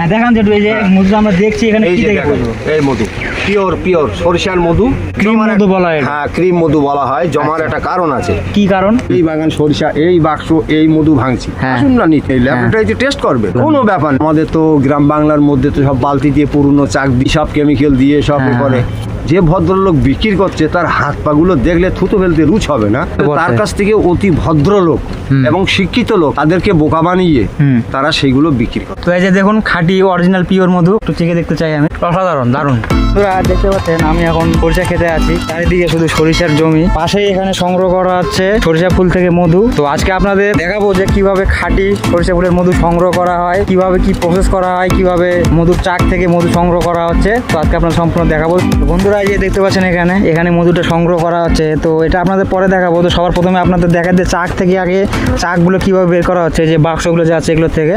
হ্যাঁ দেখান যে এই যে মধু আমরা দেখছি এখানে এই কি যে দেখেন, করব এই মধু পিওর পিওর সরিষার মধু। ক্রিম জমার মধু এক- বলা হয়। এটা। হ্যাঁ ক্রিম মধু বলা হয় জমার একটা কারণ আছে। কি কারণ? এই বাগান সরিষা এই বাক্স এই মধু ভাঙছি। হ্যাঁ। আসুন না নিতে টেস্ট করবে কোনো ব্যাপার না। আমাদের তো গ্রাম বাংলার মধ্যে তো সব বালতি দিয়ে পুরনো চাক দিয়ে সব কেমিক্যাল দিয়ে সব এ হ্যাঁ, করে যে ভদ্রলোক বিক্রি করছে তার হাত পাগুলো দেখলে থুতো ফেলতে রুচ হবে না। তার কাছ থেকে অতি ভদ্রলোক। এবং শিক্ষিত লোক তাদেরকে বোকা বানিয়ে তারা সেইগুলো বিক্রি করে। তো এই যে দেখুন খাঁটি অরিজিনাল পিওর মধু একটু চেখে দেখতে চাই আমি। অসাধারণ দারুণ। দেখতে পাচ্ছেন আমি এখন সরিষা খেতে আছি। চারিদিকে শুধু সরিষার জমি। পাশেই এখানে সংগ্রহ করা হচ্ছে সরিষা ফুল থেকে মধু। তো আজকে আপনাদের দেখাবো যে কীভাবে খাঁটি সরিষা ফুলের মধু সংগ্রহ করা হয় কীভাবে কি প্রসেস করা হয় কীভাবে মধুর চাক থেকে মধু সংগ্রহ করা হচ্ছে। তো আজকে আপনার সম্পূর্ণ দেখাবো। তো বন্ধুরা এই যে দেখতে পাচ্ছেন এখানে এখানে মধুটা সংগ্রহ করা হচ্ছে। তো এটা আপনাদের পরে দেখাবো। তো সবার প্রথমে আপনাদের দেখাতে চাক থেকে আগে চাকগুলো কীভাবে বের করা হচ্ছে, যে বাক্সগুলো যে আছে এগুলো থেকে।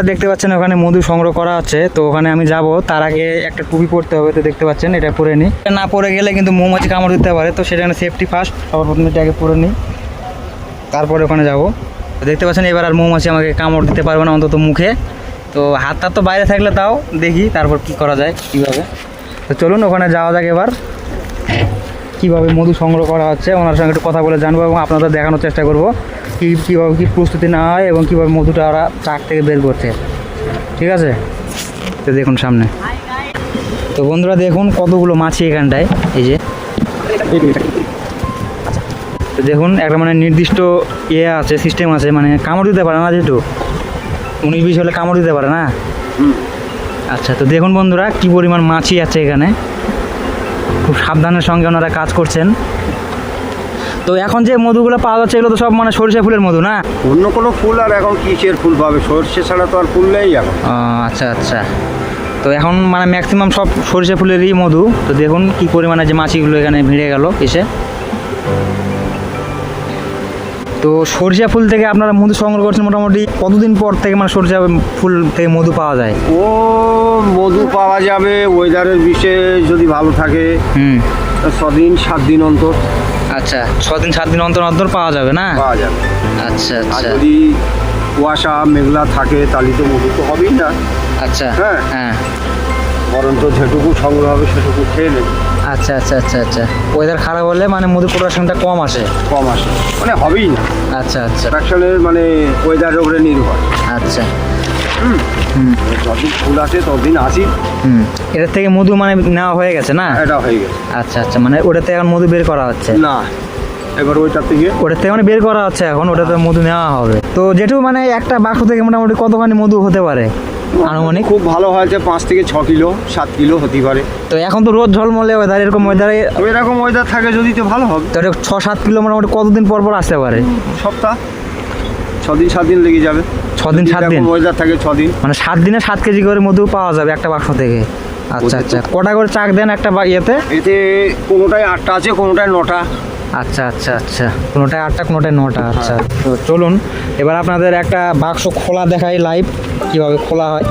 আপনারা দেখতে পাচ্ছেন ওখানে মধু সংগ্রহ করা আছে, তো ওখানে আমি যাব। তার আগে একটা টুপি পরতে হবে, তো দেখতে পাচ্ছেন, এটা পরে নিই। না পরে গেলে কিন্তু মৌমাছি কামড় দিতে পারে, তো সেখানে সেফটি ফার্স্ট সবার প্রথমে এটা আগে পরে নিই। তারপরে ওখানে যাব। দেখতে পাচ্ছেন, এবার আর মৌমাছি আমাকে কামড় দিতে পারবে না অন্তত মুখে। তো হাতটা তো বাইরে থাকলে তাও দেখি, তারপর কি করা যায়, কীভাবে। তো চলুন, ওখানে যাওয়া যাক এবার। কীভাবে মধু সংগ্রহ করা হচ্ছে ওনার সঙ্গে একটু কথা বলে জানব এবং আপনাদের দেখানোর চেষ্টা করব কী কীভাবে কী প্রস্তুতি নেওয়া হয় এবং কীভাবে মধুটা ওরা চাক থেকে বের করছে। ঠিক আছে? তো দেখুন সামনে। তো বন্ধুরা দেখুন কতগুলো মাছি এখানটায় এই যে। তো দেখুন একটা মানে নির্দিষ্ট ইয়ে আছে সিস্টেম আছে মানে কামড় দিতে পারে না যেহেতু। উনিশ বিশ হলে কামড় দিতে পারে না? আচ্ছা তো দেখুন বন্ধুরা কি পরিমাণ মাছি আছে এখানে। খুব সাবধানের সঙ্গে ওনারা কাজ করছেন। তো এখন যে মধুগুলো পাওয়া যাচ্ছে এগুলো তো সব মানে সরিষা ফুলের মধু না? অন্য কোনো ফুল আর এখন কিসের ফুল পাবে? সরষে ছাড়া তো আর ফুল নেই এখন। আচ্ছা আচ্ছা। তো এখন মানে ম্যাক্সিমাম সব সরিষা ফুলেরই মধু। তো দেখুন কি পরিমাণে যে মাছিগুলো এখানে ভিড়ে গেল এসে। তো সরিষা ফুল থেকে আপনারা মধু সংগ্রহ করছেন মোটামুটি কতদিন পর থেকে মানে সরিষা ফুল থেকে মধু পাওয়া যায়? ও মধু পাওয়া যাবে ওয়েদারের বিষয়ে যদি ভালো থাকে হুম। ছদিন সাত দিন অন্তর। আচ্ছা ছ দিন সাত দিন অন্তর অন্তর পাওয়া যাবে না? পাওয়া যাবে। আচ্ছা আচ্ছা। যদি কুয়াশা মেঘলা থাকে তাহলে তো মধু তো হবেই না। আচ্ছা হ্যাঁ। হ্যাঁ। বরঞ্চ যেটুকু সংগ্রহ হবে সেটুকু খেয়ে নেবে। আচ্ছা আচ্ছা আচ্ছা আচ্ছা। ওয়েদার খারাপ হলে মানে মধুর প্রোডাকশনটা কম আসে? কম আসে। মানে হবেই না। আচ্ছা আচ্ছা। প্রোডাকশনের মানে ওয়েদারের উপরে নির্ভর। আচ্ছা। যতদিন ফুল আছে ততদিন আসি। হুম। এটার থেকে মধু মানে নেওয়া হয়ে গেছে না? এটা হয়ে গেছে। আচ্ছা আচ্ছা। মানে ওটাতে এখন মধু বের করা হচ্ছে? না। এবার ওইটার থেকে ওটার থেকে মানে বের করা হচ্ছে এখন ওটাতে মধু নেওয়া হবে। তো যেটু মানে একটা বাক্স থেকে মোটামুটি কতখানি মধু হতে পারে? আনুমানিক? খুব ভালো হয়েছে পাঁচ থেকে ছ কিলো সাত কিলো হতে পারে। তো এখন তো রোদ ঝলমলে ওয়েদার এরকম ওয়েদারে এরকম ওয়েদার থাকে যদি তো ভালো হবে। তো এটা ছ সাত কিলো মোটামুটি কতদিন পর পর আসতে পারে? সপ্তাহ ছদিন সাত দিন লেগে যাবে। ছ দিন সাত দিন ওয়েদার থাকে ছদিন। মানে সাত দিনে সাত কেজি করে মধু পাওয়া যাবে একটা বাক্স থেকে। আচ্ছা আচ্ছা। কটা করে চাক দেন একটা ইয়েতে? এতে কোনোটায় আটটা আছে কোনোটায় নটা। আচ্ছা আচ্ছা আচ্ছা। কোনোটায় আটটা কোনোটায় নটা আচ্ছা। তো চলুন এবার আপনাদের একটা বাক্স খোলা দেখাই লাইভ কীভাবে খোলা হয়।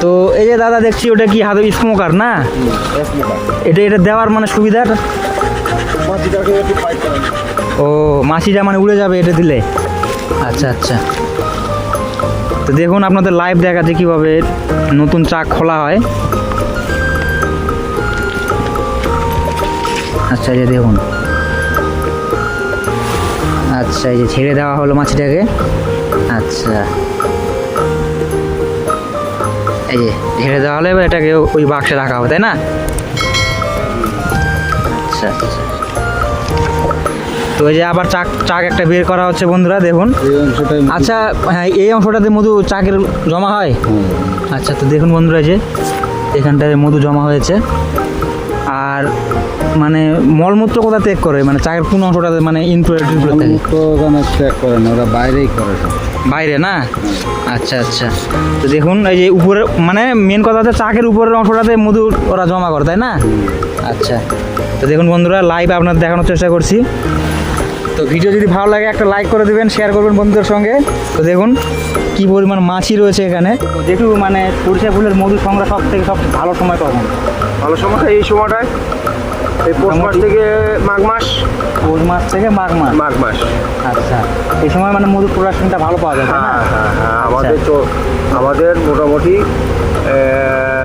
তো এই যে দাদা দেখছি ওটা কি হাতে স্মোকার না? এটা এটা দেওয়ার মানে সুবিধাটা? ও মাছিটা মানে উড়ে যাবে এটা দিলে। আচ্ছা আচ্ছা। তো দেখুন আপনাদের লাইভ দেখাচ্ছে কীভাবে নতুন চাক খোলা হয়। আচ্ছা এই যে দেখুন। আচ্ছা এই যে ছেড়ে দেওয়া হলো মাছটাকে। আচ্ছা। এই যে ছেড়ে দেওয়া হলে এবার এটাকে ওই বাক্সে রাখা হবে তাই না? আচ্ছা আচ্ছা। তো এই যে আবার চাক চাক একটা বের করা হচ্ছে বন্ধুরা দেখুন। আচ্ছা হ্যাঁ এই অংশটাতে মধু চাকের জমা হয়? আচ্ছা তো দেখুন বন্ধুরা যে এখানটায় মধু জমা হয়েছে। আর মানে মলমূত্র কোথা ত্যাগ করে? মানে চায়ের কোন অংশটাতে মানে ইনফ্লুয়েন্স থাকে তো ওখানে চেক করে না ওরা বাইরেই করে বাইরে না? আচ্ছা আচ্ছা। তো দেখুন এই যে উপরে মানে মেন কথা হচ্ছে চাকের উপরের অংশটাতে মধু ওরা জমা করে তাই না? আচ্ছা। তো দেখুন বন্ধুরা লাইভ আপনার দেখানোর চেষ্টা করছি। তো ভিডিও যদি ভালো লাগে একটা লাইক করে দেবেন শেয়ার করবেন বন্ধুদের সঙ্গে। তো দেখুন কি পরিমাণ মাছই রয়েছে এখানে। যেটু মানে সরিষা ফুলের মধু সংগ্রহ সব থেকে সব ভালো সময় কখন ভালো সময়টা এই সময়টায়? এই পৌষ মাস থেকে মাঘ মাস? পৌষ মাস থেকে মাঘ মাস। মাঘ মাস। আচ্ছা এই সময় মানে মধু প্রোডাকশনটা ভালো পাওয়া যায় হ্যাঁ হ্যাঁ হ্যাঁ আমাদের তো আমাদের মোটামুটি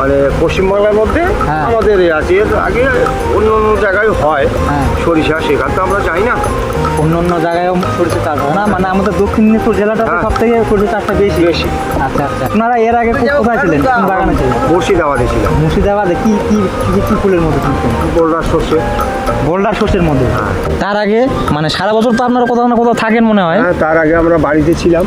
মানে পশ্চিমবাংলার মধ্যে হ্যাঁ। আমাদের আছে এর আগে অন্য অন্য জায়গায় হয় হ্যাঁ। সরিষা সেখানে তো আমরা যাই না। অন্য অন্য জায়গায়ও সরিষা চাষ হয় না মানে আমাদের দক্ষিণ দিনাজপুর জেলাটা হ্যাঁ। সব থেকে সরিষা চাষটা বেশি। বেশি। আচ্ছা আচ্ছা। আপনারা এর আগে কোথায় ছিলেন? কোন বাগানে ছিলেন? মুর্শিদাবাদে ছিল মুর্শিদাবাদে কি কি কি- কি ফুলের মধ্যে থাকতেন? বোল্ডার সর্ষে। বোল্ডার শস্যের মধ্যে। তার আগে মানে সারা বছর তো আপনারা কোথাও না কোথাও থাকেন মনে হয়। হ্যাঁ তার আগে আমরা বাড়িতে ছিলাম।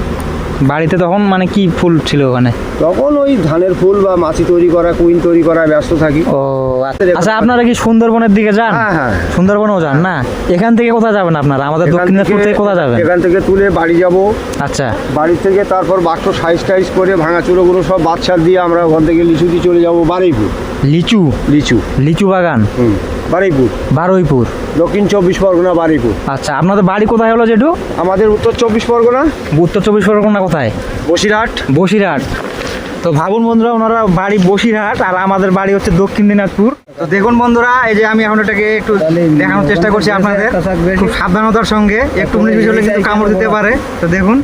বাড়িতে তখন মানে কি ফুল ছিল ওখানে? তখন ওই ধানের ফুল বা মাছি তৈরি করা কুইন তৈরি করা ব্যস্ত থাকি। ও আচ্ছা আপনারা কি সুন্দরবনের দিকে যান? হ্যাঁ, হ্যাঁ। সুন্দরবনেও যান না? এখান থেকে কোথায় যাবেন আপনারা? আমাদের দক্ষিণ দিনাজপুর থেকে কোথায় যাবেন? এখান থেকে তুলে বাড়ি যাব। আচ্ছা। বাড়ি থেকে তারপর বাক্স সাইজ টাইজ করে ভাঙা চুরোগুলো সব বাচ্চা দিয়ে আমরা ওখান থেকে লিচু দিয়ে চলে যাব বারুইপুর। লিচু? লিচু। লিচু বাগান? হুম। বারুইপুর। বারুইপুর। দক্ষিণ চব্বিশ পরগনা বারুইপুর। আচ্ছা আপনাদের বাড়ি কোথায় হলো যেটু আমাদের উত্তর চব্বিশ পরগনা। উত্তর চব্বিশ পরগনা কোথায়? বসিরহাট। বসিরহাট। তো ভাবুন বন্ধুরা ওনারা বাড়ি বসিরহাট আর আমাদের বাড়ি হচ্ছে দক্ষিণ দিনাজপুর। তো দেখুন বন্ধুরা এই যে আমি এখন এটাকে একটু দেখানোর চেষ্টা করছি আপনাদের। খুব সাবধানতার সঙ্গে একটু উনিশ বিশ হলে কিন্তু কামড় দিতে পারে। তো দেখুন।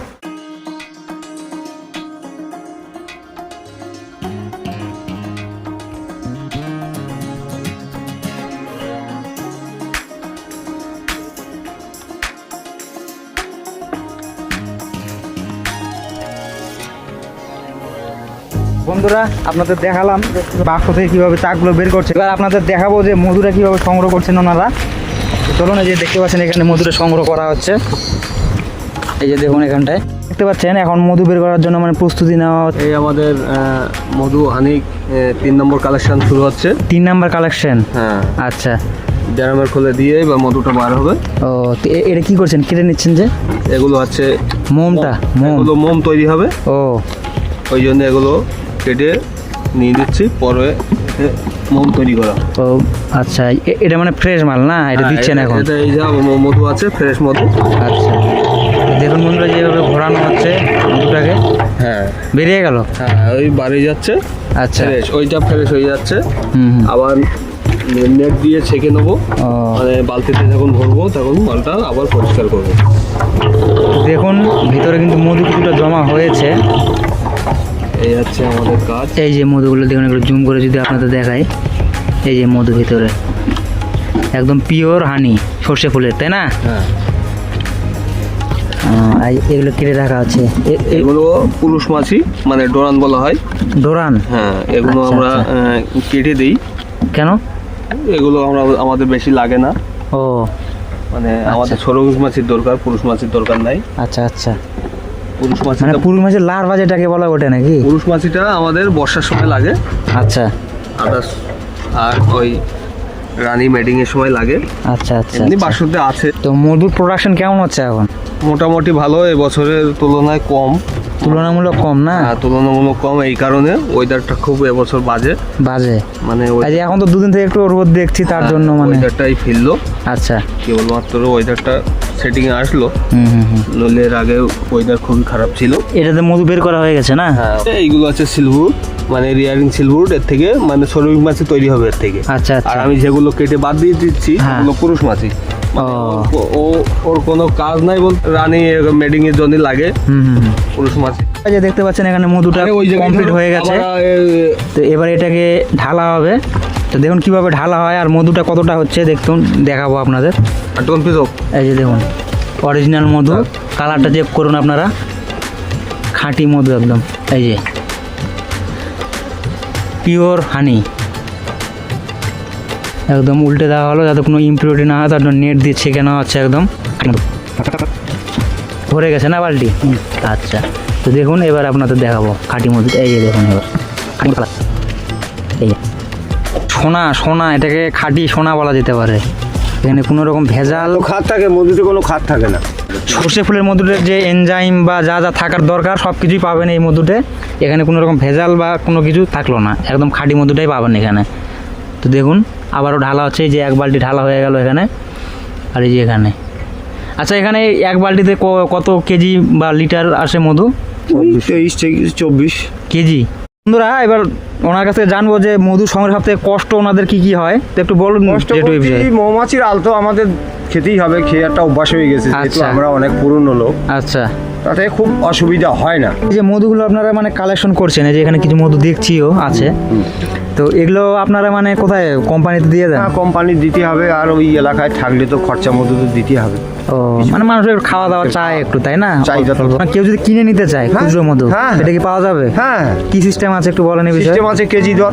বন্ধুরা আপনাদের দেখালাম বাক্স থেকে কীভাবে চাকগুলো বের করছে। এবার আপনাদের দেখাবো যে মধুরা কীভাবে সংগ্রহ করছেন ওনারা। চলুন এই যে দেখতে পাচ্ছেন এখানে মধুরা সংগ্রহ করা হচ্ছে। এই যে দেখুন এখানটায়। দেখতে পাচ্ছেন এখন মধু বের করার জন্য মানে প্রস্তুতি নেওয়া হচ্ছে। এই আমাদের মধু হানিক তিন নম্বর কালেকশন শুরু হচ্ছে। তিন নম্বর কালেকশন হ্যাঁ। আচ্ছা। ড্রামের খুলে দিয়ে বা মধুটা বার হবে। ও এটা কি করছেন? কেটে নিচ্ছেন যে? এগুলো হচ্ছে মোমটা মোম। মোম তৈরি হবে। ও। ওই জন্য এগুলো কেটে নিয়ে দিচ্ছি পরে মোম তৈরি করা। ও আচ্ছা এটা মানে ফ্রেশ মাল না? এটা হ্যাঁ, দিচ্ছেন এখন? এটা এই যা মধু আছে ফ্রেশ মধু। আচ্ছা। দেখুন বন্ধুরা যেভাবে ঘোরানো হচ্ছে মধুটাকে। হ্যাঁ। বেরিয়ে গেল? হ্যাঁ ওই বাড়ি যাচ্ছে। আচ্ছা। ফ্রেশ ওইটা ফ্রেশ হয়ে যাচ্ছে। আবার নেট দিয়ে ছেঁকে নেব। মানে বালতিতে যখন ভরবো তখন মালটা আবার পরিষ্কার করব। দেখুন ভিতরে কিন্তু মধু কিছুটা জমা হয়েছে। এই হচ্ছে আমাদের কাজ। এই যে মধুগুলো দেখুন এগুলো জুম করে যদি আপনাদের দেখাই। এই যে মধু ভিতরে। একদম পিওর হানি সর্ষে ফুলের তাই না? হ্যাঁ। এগুলো কেটে রাখা আছে। এগুলো পুরুষ মাছি মানে ডোরান বলা হয়। ডোরান? হ্যাঁ এগুলো আচ্ছা, আমরা আচ্ছা। কেটে দিই। কেন? এগুলো আমরা আমাদের বেশি লাগে না। ও। মানে আমাদের সরুষ মাছির দরকার পুরুষ মাছির দরকার নাই। আচ্ছা আচ্ছা। পুরুষ মানে মাছিটা পুরুষ মাছের লার্ভা যেটাকে বলা ওঠে নাকি? পুরুষ মাছিটা আমাদের বর্ষার সময় লাগে। আচ্ছা। আদার্স আর ওই রানী মেডিং এর সময় লাগে। আচ্ছা আচ্ছা এমনি আচ্ছা। বাসুতে আছে। তো মধুর প্রোডাকশন কেমন হচ্ছে এখন? মোটামুটি ভালো এবছরের তুলনায় কম। তুলনামূলক কম না? আর তুলনামূলক কম এই কারণে ওয়েদারটা খুব এবছর বাজে। বাজে? মানে আজ এখন তো দুদিন থেকে একটু রোদ দেখছি তার জন্য মানে ওয়েদারটাই ফিরলো। আচ্ছা। কেবলমাত্র ওয়েদারটা সেটিং এ আসলো। হুম হুম এর আগে ওয়েদার খুবই খারাপ ছিল। এটাতে মধু বের করা হয়ে গেছে না? হ্যাঁ এইগুলো আছে সিলভুড মানে রিয়ারিং সিলভুড এর থেকে মানে শ্রমিক মাছি তৈরি হবে এর থেকে। আচ্ছা আর আচ্ছা আমি যেগুলো কেটে বাদ দিয়ে দিচ্ছি হ্যাঁ। ওগুলো পুরুষ মাছি ও। ও- ওর কোনো কাজ নাই বলতে রানী মেডিং এর জন্য লাগে। পুরুষ মাছি যে দেখতে পাচ্ছেন এখানে মধুটা কমপ্লিট হয়ে গেছে। তো এবার এটাকে ঢালা হবে। তো দেখুন কীভাবে ঢালা হয় আর মধুটা কতটা হচ্ছে দেখুন দেখাবো আপনাদের। এই যে দেখুন অরিজিনাল মধু। কালারটা চেক করুন আপনারা। খাঁটি মধু একদম। এই যে। পিওর হানি একদম উল্টে দেওয়া হলো যাতে কোনো ইম্পিউরিটি না হয় তার জন্য নেট দিয়ে ছেঁকে নেওয়া হচ্ছে একদম। ভরে গেছে না বালটি আচ্ছা তো দেখুন এবার আপনাদের দেখাবো। খাঁটি মধু এই যে দেখুন এবার। এই সোনা সোনা এটাকে খাঁটি সোনা বলা যেতে পারে। এখানে কোনো রকম ভেজাল খাত থাকে মধুতে কোনো খাত থাকে না। সর্ষে ফুলের মধুতে যে এনজাইম বা যা যা থাকার দরকার সব কিছুই পাবেন এই মধুতে। এখানে কোনো রকম ভেজাল বা কোনো কিছু থাকল না। একদম খাঁটি মধুটাই পাবেন এখানে। তো দেখুন আবারও ঢালা হচ্ছে এই যে এক বালতি ঢালা হয়ে গেল এখানে আর এই যে এখানে। আচ্ছা এখানে এক বালতিতে কত কেজি বা লিটার আসে মধু? তেইশ থেকে চব্বিশ। কেজি? বন্ধুরা এবার ওনার কাছে জানব যে মধু সংগ্রহ থেকে কষ্ট ওনাদের কি কি হয়। তো একটু বলুন মৌমাছির আল তো আমাদের খেতেই হবে খেয়ে একটা অভ্যাস হয়ে গেছে আচ্ছা। আমরা অনেক পুরনো লোক। আচ্ছা। তাতে খুব অসুবিধা হয় না। এই যে মধুগুলো আপনারা মানে কালেকশন করছেন এই যে এখানে কিছু মধু দেখছিও আছে। তো এগুলো আপনারা মানে কোথায় কোম্পানিতে দিয়ে দেন? হ্যাঁ কোম্পানি দিতে হবে আর ওই এলাকায় থাকলে তো খরচা মতো তো দিতে হবে। ও মানে মানুষের খাওয়া দাওয়া চায় একটু তাই না? চাহিদা তো। মানে কেউ যদি কিনে নিতে চায় হ্যাঁ, খুচরো মধু হ্যাঁ। এটা কি পাওয়া যাবে? হ্যাঁ। কি সিস্টেম আছে একটু বলেন এই বিষয়ে? সিস্টেম আছে কেজি দর।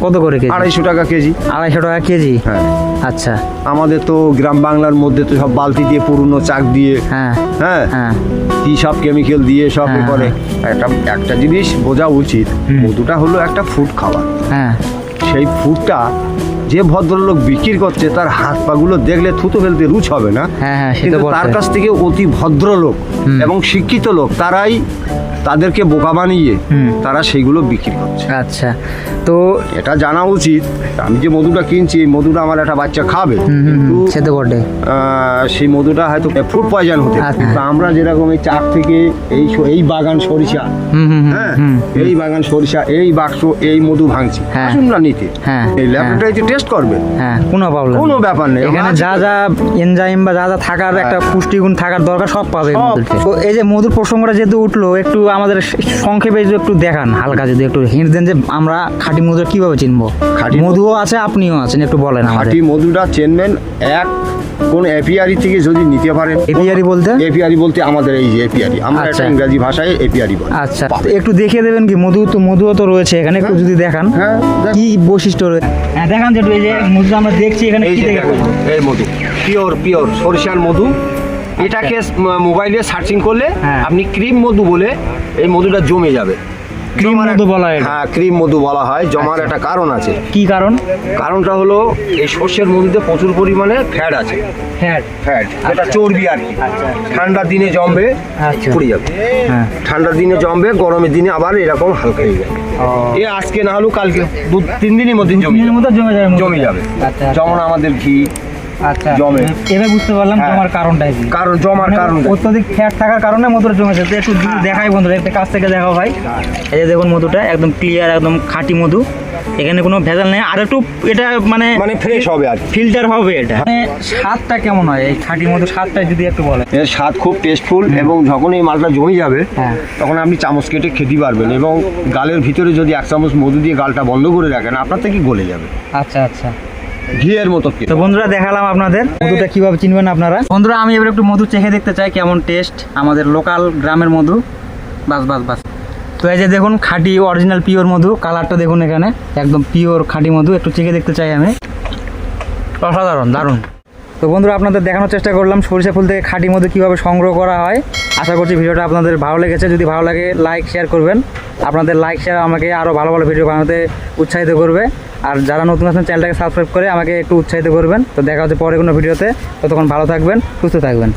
কত করে কেজি? আড়াইশো টাকা কেজি। আড়াইশো টাকা কেজি? হ্যাঁ। আচ্ছা। আমাদের তো গ্রাম বাংলার মধ্যে তো সব বালতি দিয়ে পুরনো চাক দিয়ে হ্যাঁ। হ্যাঁ? হ্যাঁ। কি সব কেমিক্যাল দিয়ে সব এ হ্যাঁ, করে। একটা একটা জিনিস বোঝা উচিত। মধুটা হলো একটা ফুড খাবার। হ্যাঁ। সেই ফুডটা যে ভদ্রলোক বিক্রি করছে তার হাত পাগুলো দেখলে থুতো ফেলতে রুচ হবে না। হ্যাঁ হ্যাঁ কিন্তু তার কাছ থেকে অতি ভদ্রলোক এবং শিক্ষিত লোক তারাই তাদেরকে বোকা বানিয়ে। তারা সেইগুলো বিক্রি করছে। আচ্ছা। তো এটা জানা উচিত। আমি যে মধুটা কিনছি এই মধুটা আমার একটা বাচ্চা খাবে। কিন্তু বটে সেই মধুটা হয়তো ফুড পয়জন হতে পারে। আচ্ছা। আমরা যেরকম এই চাক থেকে এই এই বাগান সরিষা হ্যাঁ এই বাগান সরিষা এই বাক্স এই মধু ভাঙছি। হ্যাঁ। আসুন না নিতে। হ্যাঁ, এই ল্যাবরেটরিতে টেস্ট করবে। হ্যাঁ কোনো প্রবলেম কোনো ব্যাপার নেই। এখানে যা যা এনজাইম বা যা যা থাকার একটা পুষ্টিগুণ থাকার দরকার সব পাবে এই যে মধুর প্রসঙ্গটা যেহেতু উঠল একটু আমাদের সংক্ষেপে যদি একটু দেখান হালকা যদি একটু হিন্ট দেন যে আমরা খাঁটি মধু কীভাবে চিনবো? খাঁটি মধুও আছে আপনিও আছেন একটু বলেন খাঁটি মধুটা চেনবেন এক কোন এপিআরি থেকে যদি নিতে পারেন। এপিআরি বলতে? এপিআরি বলতে আমাদের এই যে এপিআরি আমরা আচ্ছা। একটা ইংরাজি ভাষায় এপিআরি বলি। আচ্ছা একটু দেখিয়ে দেবেন কি মধু তো মধুও তো রয়েছে এখানে একটু যদি দেখান। হ্যাঁ, কি বৈশিষ্ট্য রয়েছে হ্যাঁ দেখান যেটু এই যে মধু আমরা দেখছি এখানে কি যে দেখে দেখুন, এই মধু পিওর পিওর সরিষার মধু এটাকে মোবাইলে সার্চিং করলে হ্যাঁ। আপনি ক্রিম মধু বলে এই মধুটা জমে যাবে। ক্রিম মধু বলা হয় হ্যাঁ ক্রিম মধু বলা হয়। জমার একটা কারণ আছে। কি কারণ? কারণটা হলো এই মধুতে প্রচুর পরিমাণে ফ্যাট আছে। ফ্যাট যেটা চর্বি আর কি। ঠান্ডার দিনে জমবে আচ্ছা। পুড়ে যাবে। হ্যাঁ। ঠান্ডার দিনে জমবে গরমের দিনে আবার এরকম হালকা হয়ে যাবে। এ আজকে না হলেও কালকে দু তিন দিনের মধ্যে জমে যাবে। জমে যাবে। আচ্ছা। যেমন আমাদের ঘি আচ্ছা। জমে। এবার বুঝতে পারলাম হ্যাঁ। তোমার কারণটাই কি। কারণ জমার মানে কারণ অত্যধিক ফ্যাট থাকার কারণে একটু দেখাই বন্ধুরা একটু কাছ থেকে দেখাও ভাই। এই যে দেখুন মধুটা একদম ক্লিয়ার একদম খাঁটি মধু। এখানে কোনো ভেজাল নেই। আর একটু এটা মানে মানে ফ্রেশ হবে আর ফিল্টার হবে এটা। মানে স্বাদটা কেমন হয়? এই খাঁটি মধু স্বাদটা যদি একটু বলে এর স্বাদ খুব টেস্টফুল এবং যখন এই মালটা জমে যাবে হ্যাঁ। তখন আপনি চামচ কেটে খেতে পারবেন এবং গালের ভিতরে যদি এক চামচ মধু দিয়ে গালটা বন্ধ করে রাখেন আপনার থেকে গলে যাবে। আচ্ছা আচ্ছা। ঘিয়ের মতো তো বন্ধুরা, দেখালাম আপনাদের। মধুটা কীভাবে চিনবেন আপনারা? বন্ধুরা, আমি এবার একটু মধু চেখে দেখতে চাই, কেমন টেস্ট আমাদের লোকাল গ্রামের মধু। বাস বাস বাস। তো এই যে দেখুন, খাঁটি অরিজিনাল পিওর মধু। কালারটা দেখুন এখানে, একদম পিওর খাঁটি মধু। একটু চেখে দেখতে চাই আমি। অসাধারণ, দারুণ। তো বন্ধুরা, আপনাদের দেখানোর চেষ্টা করলাম, সরিষা ফুল থেকে খাঁটি মধু কীভাবে সংগ্রহ করা হয়। আশা করছি ভিডিওটা আপনাদের ভালো লেগেছে। যদি ভালো লাগে লাইক শেয়ার করবেন। আপনাদের লাইক শেয়ার আমাকে আরও ভালো ভালো ভিডিও বানাতে উৎসাহিত করবে। আর যারা নতুন আছেন চ্যানেলটাকে সাবস্ক্রাইব করে আমাকে একটু উৎসাহিত করবেন। তো দেখা হচ্ছে পরে কোনো ভিডিওতে। ততক্ষণ ভালো থাকবেন, সুস্থ থাকবেন।